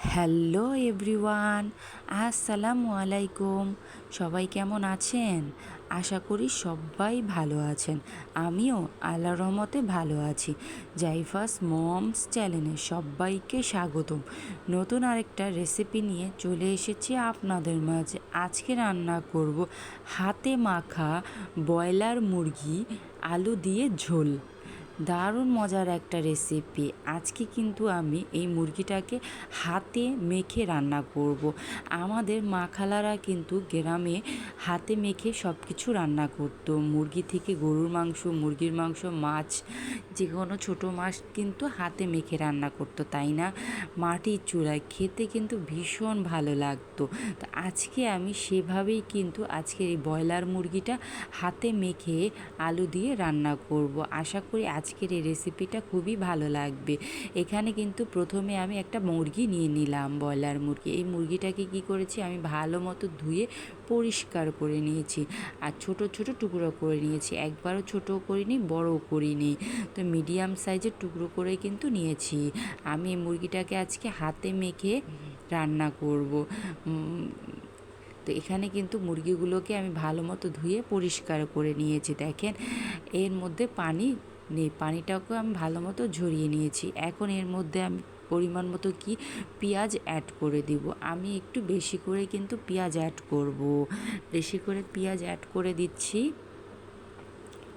Hello everyone, আসসালামু আলাইকুম। সবাই কেমন আছেন? আশা করি সবাই ভালো আছেন। আমিও আল্লাহ রহমতে ভালো আছি। জাইফাস মমস চ্যানেলে সবাইকে স্বাগতম। নতুন আরেকটা রেসিপি নিয়ে চলে এসেছি আপনাদের মাঝে। আজকে রান্না করব হাতে মাখা ব্রয়লার মুরগি, আলু দিয়ে ঝোল। দারুণ মজার একটা রেসিপি আজকে কিন্তু আমি এই মুরগিটাকে হাতে মেখে রান্না করব। আমাদের মা খালারা কিন্তু গ্রামে হাতে মেখে সব কিছু রান্না করতো। মুরগি থেকে গরুর মাংস, মুরগির মাংস, মাছ, যে কোনো ছোটো মাছ কিন্তু হাতে মেখে রান্না করতো, তাই না? মাটির চূড়ায় খেতে কিন্তু ভীষণ ভালো লাগতো। তো আজকে আমি সেভাবেই কিন্তু আজকে এই ব্রয়লার মুরগিটা হাতে মেখে আলু দিয়ে রান্না করব। আশা করি আজকের এই রেসিপিটা খুবই ভালো লাগবে। এখানে কিন্তু প্রথমে আমি একটা মুরগি নিয়ে নিলাম, ব্রয়লার মুরগি। এই মুরগিটাকে কি করেছি? আমি ভালো মতো ধুয়ে পরিষ্কার করে নিয়েছি আর ছোট ছোট টুকরো করে নিয়েছি। একবারও ছোটো করিনি, বড়ও করিনি। তো মিডিয়াম সাইজের টুকরো করে কিন্তু নিয়েছি। আমি এই মুরগিটাকে আজকে হাতে মেখে রান্না করব। তো এখানে কিন্তু মুরগিগুলোকে আমি ভালো মতো ধুয়ে পরিষ্কার করে নিয়েছি। দেখেন, এর মধ্যে পানি নেই পানিটাকে আমি ভালো মতো ঝরিয়ে নিয়েছি। এখন এর মধ্যে আমি পরিমাণ মতো কি? পেঁয়াজ অ্যাড করে দিব। আমি একটু বেশি করে কিন্তু পেঁয়াজ অ্যাড করব। বেশি করে পেঁয়াজ অ্যাড করে দিচ্ছি।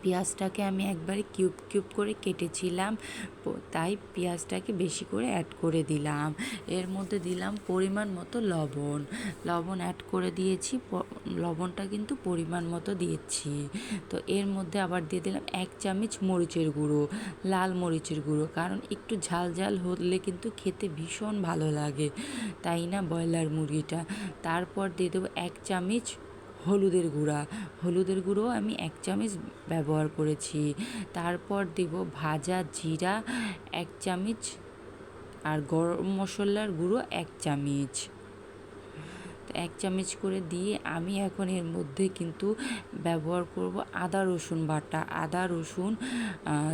পেঁয়াজটাকে আমি একবারে কিউব কিউব করে কেটেছিলাম তাই পেঁয়াজটাকে বেশি করে অ্যাড করে দিলাম। এর মধ্যে দিলাম পরিমাণ মতো লবণ। লবণ অ্যাড করে দিয়েছি লবণটা কিন্তু পরিমাণ মতো দিয়েছি। তো এর মধ্যে আবার দিয়ে দিলাম এক চামচ মরিচের গুঁড়ো, লাল মরিচের গুঁড়ো, কারণ একটু ঝাল ঝাল হলে কিন্তু খেতে ভীষণ ভালো লাগে। তাই না? ব্রয়লার মুরগিটা। তারপর দিয়ে দেবো এক চামচ হলুদের গুঁড়া। হলুদের গুঁড়ো আমি এক চামচ ব্যবহার করেছি। তারপর দেব ভাজা জিরা এক চামচ আর গরম মশলার গুঁড়ো এক চামচ। এক চামচ করে দিয়ে আমি এখন এর মধ্যে কিন্তু ব্যবহার করব আদা, রসুন বাটা। আদা, রসুন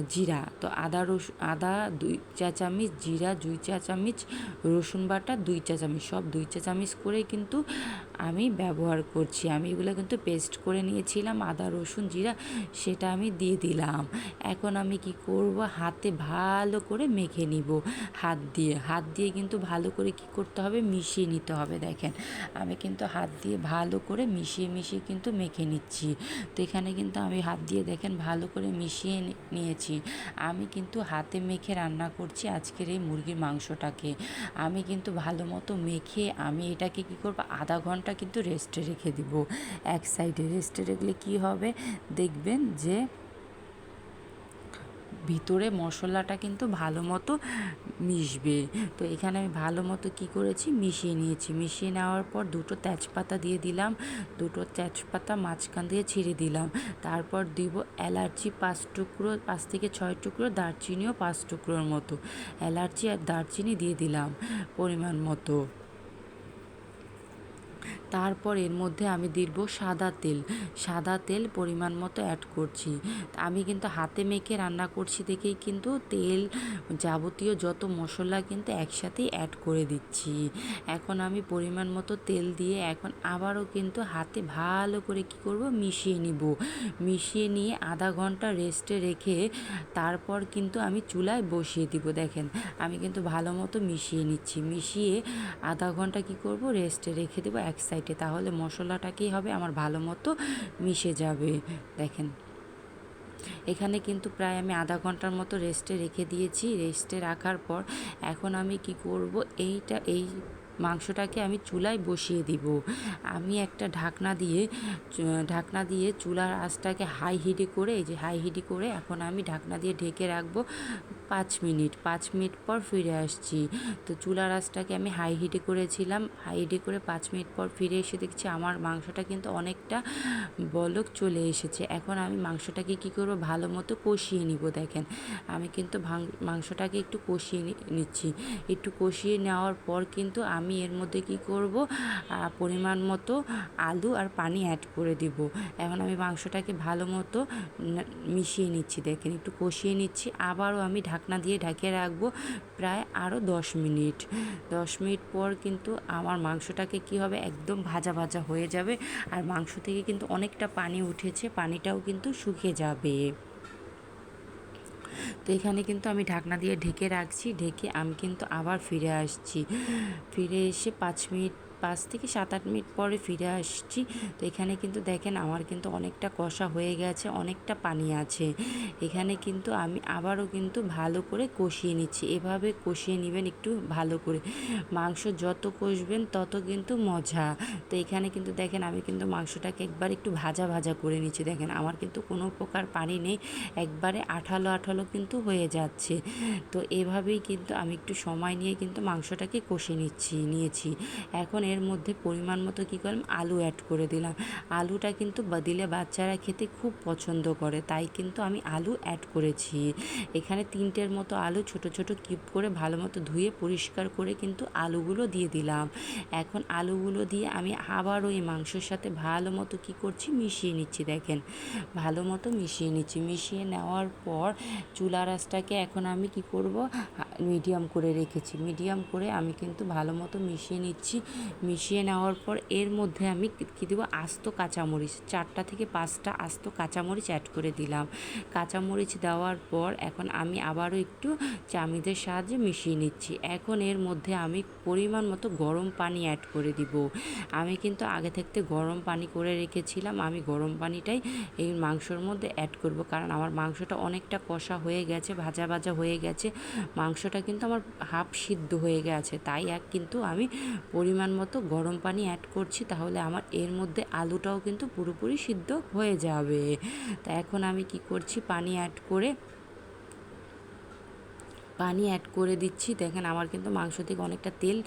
জিরা। তো আদা রসুন আদা দুই চা চামচ, জিরা দুই চা চামচ, রসুন বাটা দুই চা চামচ। সব দুই চা চামচ করে কিন্তু আমি ব্যবহার করছি। আমি এগুলো কিন্তু পেস্ট করে নিয়েছিলাম, আদা, রসুন, জিরা, সেটা আমি দিয়ে দিলাম। এখন আমি কি করব? হাতে ভালো করে মেখে নিব। হাত দিয়ে হাত দিয়ে কিন্তু ভালো করে কি করতে হবে? মিশিয়ে নিতে হবে, দেখেন। আমি কিন্তু হাত দিয়ে ভালো করে মিশিয়ে মিশিয়ে কিন্তু মেখে নিচ্ছি। তো এখানে কিন্তু আমি হাত দিয়ে দেখেন ভালো করে মিশিয়ে নিয়েছি। আমি কিন্তু হাতে মেখে রান্না করছি আজকের এই মুরগির মাংসটাকে। আমি কিন্তু ভালো মতো মেখে আমি এটাকে কি করব? আধা ঘণ্টা কিন্তু রেস্টে রেখে দিব। এক সাইডে রেস্টে রাখলে কি হবে? দেখবেন যে ভিতরে মশলাটা কিন্তু ভালো মতো মিশবে। তো এখানে আমি ভালো মতো কী করেছি? মিশিয়ে নিয়েছি। মিশিয়ে নেওয়ার পর দুটো তেজপাতা দিয়ে দিলাম। দুটো তেজপাতা মাঝখান দিয়ে ছিঁড়ে দিলাম। তারপর দিব এলার্জি পাঁচ টুকরো, পাঁচ থেকে ছয় টুকরো, দারচিনিও পাঁচ টুকরোর মতো। এলার্জি আর দারচিনি দিয়ে দিলাম পরিমাণ মতো। তারপর এর মধ্যে আমি দিব সাদা তেল। সাদা তেল পরিমাণ মতো অ্যাড করছি। আমি কিন্তু হাতে মেখে রান্না করছি দেখেই কিন্তু তেল যাবতীয় যত মশলা কিন্তু একসাথেই অ্যাড করে দিচ্ছি। এখন আমি পরিমাণ মতো তেল দিয়ে এখন আবারও কিন্তু হাতে ভালো করে কি করব? মিশিয়ে নিব। মিশিয়ে নিয়ে আধা ঘণ্টা রেস্টে রেখে তারপর কিন্তু আমি চুলায় বসিয়ে দিব। দেখেন, আমি কিন্তু ভালো মতো মিশিয়ে নিচ্ছি। মিশিয়ে আধা ঘণ্টা কি করব? রেস্টে রেখে দেবো এক সাইড সাইডে, তাহলে মশলাটা হবে? আমার ভালো মতো মিশে যাবে। দেখেন। এখানে কিন্তু প্রায় আমি আধা ঘণ্টার মতো রেস্টে রেখে দিয়েছি। রেস্টে রাখার পর এখন আমি কি করব? এইটা, এই মাংসটাকে আমি চুলায় বসিয়ে দিব। আমি একটা ঢাকনা দিয়ে ঢাকনা দিয়ে চুলার আঁচটাকে হাই হিটে করে, এই যে হাই হিটে করে এখন আমি ঢাকনা দিয়ে ঢেকে রাখব। পাঁচ মিনিট পাঁচ মিনিট পর ফিরে আসছি। তো চুলার আঁচটাকে আমি হাই হিটে করেছিলাম। হাই হিটে করে পাঁচ মিনিট পর ফিরে এসে দেখছি আমার মাংসটা কিন্তু অনেকটা বলক চলে এসেছে। এখন আমি মাংসটাকে কি করব? ভালো মতো কষিয়ে নিব, দেখেন। আমি কিন্তু মাংসটাকে একটু কষিয়ে নিচ্ছি। একটু কষিয়ে নেওয়ার পর কিন্তু আমি এর মধ্যে কি করব? পরিমাণ মতো আলু আর পানি অ্যাড করে দিব। এখন আমি মাংসটাকে ভালো মতো মিশিয়ে নিচ্ছি, দেখেন। একটু কষিয়ে নিচ্ছি, আবারও আমি ঢাকা ঢাকনা দিয়ে ঢাকিয়ে রাখব প্রায় আরও দশ মিনিট। দশ মিনিট পর কিন্তু আমার মাংসটাকে কি হবে? একদম ভাজা ভাজা হয়ে যাবে। আর মাংস থেকে কিন্তু অনেকটা পানি উঠেছে, পানিটাও কিন্তু শুকিয়ে যাবে। তো এখানে কিন্তু আমি ঢাকনা দিয়ে ঢেকে রাখছি। ঢেকে আমি কিন্তু আবার ফিরে আসছি। ফিরে এসে পাঁচ মিনিট পাঁচ থেকে সাত, আট মিনিট পরে ফিরে আসছি। তো এখানে কিন্তু দেখেন আমার কিন্তু অনেকটা কষা হয়ে গেছে, অনেকটা পানি আছে। এখানে কিন্তু আমি আবারও কিন্তু ভালো করে কষিয়ে নিচ্ছি। এভাবে কষিয়ে নেবেন একটু ভালো করে। মাংস যত কষবেন তত কিন্তু মজা। তো এখানে কিন্তু দেখেন আমি কিন্তু মাংসটাকে একবার একটু ভাজা ভাজা করে নিচ্ছি। দেখেন আমার কিন্তু কোনো প্রকার পানি নেই, একবারে আঠালো আঠালো কিন্তু হয়ে যাচ্ছে। তো এভাবেই কিন্তু আমি একটু সময় নিয়ে কিন্তু মাংসটাকে কষে নিচ্ছি, নিয়েছি। এখন এর মধ্যে পরিমাণ মতো কী করলাম? আলু অ্যাড করে দিলাম। আলুটা কিন্তু দিলে বাচ্চারা খেতে খুব পছন্দ করে, তাই কিন্তু আমি আলু অ্যাড করেছি। এখানে তিনটের মতো আলু ছোট ছোট কিউব করে ভালো মতো ধুয়ে পরিষ্কার করে কিন্তু আলুগুলো দিয়ে দিলাম। এখন আলুগুলো দিয়ে আমি আবার ওই মাংসের সাথে ভালো মতো কী করছি? মিশিয়ে নিচ্ছি, দেখেন। ভালো মতো মিশিয়ে নিচ্ছি। মিশিয়ে নেওয়ার পর চুলা রাসটাকে এখন আমি কি করব? মিডিয়াম করে রেখেছি। মিডিয়াম করে আমি কিন্তু ভালো মতো মিশিয়ে নিচ্ছি। মিশিয়ে নেওয়ার পর এর মধ্যে আমি কী দেবো? আস্ত কাঁচামরিচ। চারটা থেকে পাঁচটা আস্ত কাঁচামরিচ অ্যাড করে দিলাম। কাঁচামরিচ দেওয়ার পর এখন আমি আবারও একটু চামিদের সাহায্যে মিশিয়ে নিচ্ছি। এখন এর মধ্যে আমি পরিমাণ মতো গরম পানি অ্যাড করে দিব। আমি কিন্তু আগে থাকতে গরম পানি করে রেখেছিলাম। আমি গরম পানিটাই এই মাংসর মধ্যে অ্যাড করব। কারণ আমার মাংসটা অনেকটা কষা হয়ে গেছে, ভাজা ভাজা হয়ে গেছে। মাংসটা কিন্তু আমার হাফ সিদ্ধ হয়ে গেছে। তাই এক কিন্তু আমি পরিমাণ মতো গরম পানি অ্যাড করছি, তাহলে আমার এর মধ্যে আলুটাও কিন্তু পুরোপুরি সিদ্ধ হয়ে যাবে। তা এখন আমি কি করছি, পানি অ্যাড করে পানি অ্যাড করে দিচ্ছি। দেখেন আমার কিন্তু মাংস থেকে অনেকটা তেল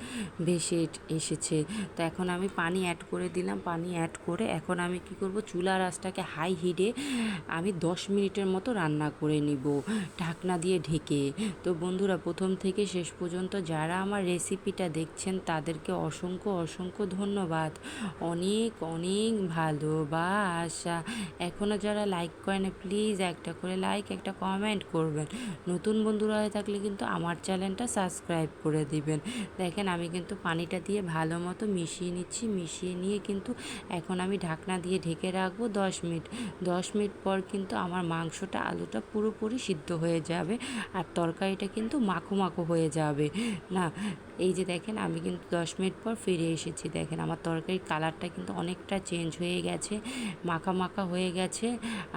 ভেসে এসেছে। তো এখন আমি পানি অ্যাড করে দিলাম, পানি অ্যাড করে এখন আমি কি করব? চুলা রাসটাকে হাই হিটে আমি দশ মিনিটের মতো রান্না করে নিব, ঢাকনা দিয়ে ঢেকে। তো বন্ধুরা, প্রথম থেকে শেষ পর্যন্ত যারা আমার রেসিপিটা দেখছেন, তাদেরকে অসংখ্য অসংখ্য ধন্যবাদ। অনেক অনেক ভালোবাসা। এখনও যারা লাইক করে না প্লিজ একটা করে লাইক একটা কমেন্ট করবেন। নতুন বন্ধুরা হয়ে থাকলে কিন্তু আমার চ্যানেলটা সাবস্ক্রাইব করে দিবেন। দেখেন, আমি কিন্তু পানিটা দিয়ে ভালো মতো মিশিয়ে নিচ্ছি, মিশিয়ে নিয়ে কিন্তু এখন আমি ঢাকনা দিয়ে ঢেকে রাখব দশ মিনিট। দশ মিনিট পর কিন্তু আমার মাংসটা, আলুটা পুরোপুরি সিদ্ধ হয়ে যাবে আর তরকারিটা কিন্তু মাখো মাখো হয়ে যাবে, না? এই যে দেখেন, আমি কিন্তু দশ মিনিট পর ফিরে এসেছি। দেখেন, আমার তরকারির কালারটা কিন্তু অনেকটা চেঞ্জ হয়ে গেছে, মাখা মাখা হয়ে গেছে,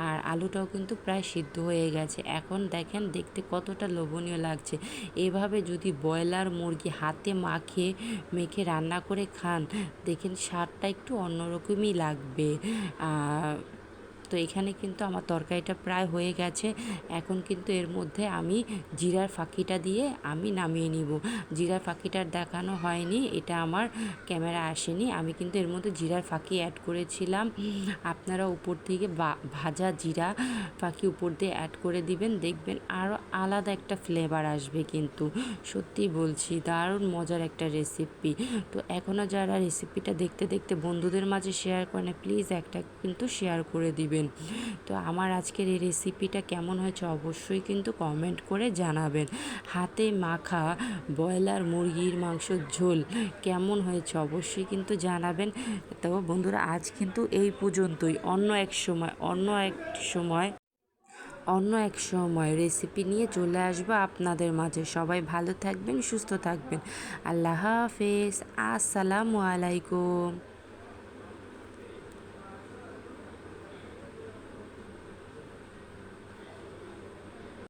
আর আলুটাও কিন্তু প্রায় সিদ্ধ হয়ে গেছে। এখন দেখেন, দেখতে কতটা লোভনীয় লাগছে। এভাবে যদি ব্রয়লার মুরগি হাতে মাখে, মেখে রান্না করে খান, দেখেন স্বাদটা একটু অন্যরকমই লাগবে। তো এখানে কিন্তু আমার তরকারিটা প্রায় হয়ে গেছে। এখন কিন্তু এর মধ্যে আমি জিরার ফাঁকিটা দিয়ে আমি নামিয়ে নিব। জিরার ফাঁকিটার দেখানো হয়নি, এটা আমার ক্যামেরা আসেনি। আমি কিন্তু এর মধ্যে জিরার ফাঁকি অ্যাড করেছিলাম। আপনারা উপর থেকে ভাজা জিরা ফাঁকি উপর দিয়ে অ্যাড করে দিবেন, দেখবেন আরও আলাদা একটা ফ্লেভার আসবে কিন্তু। সত্যি বলছি, দারুণ মজার একটা রেসিপি তো এখনও যারা রেসিপিটা দেখতে দেখতে বন্ধুদের মাঝে শেয়ার করেন প্লিজ একটা কিন্তু শেয়ার করে দিবেন। তো আমার আজকের এই রেসিপিটা কেমন হয়েছে অবশ্যই কিন্তু কমেন্ট করে জানাবেন। হাতে মাখা ব্রয়লার মুরগির মাংসর ঝোল কেমন হয়েছে অবশ্যই কিন্তু জানাবেন। তো বন্ধুরা, আজ কিন্তু এই পর্যন্তই। অন্য এক সময়, অন্য এক সময়, অন্য এক সময় রেসিপি নিয়ে চলে আসব আপনাদের মাঝে। সবাই ভালো থাকবেন, সুস্থ থাকবেন। আল্লাহ হাফেজ। আসসালামু আলাইকুম।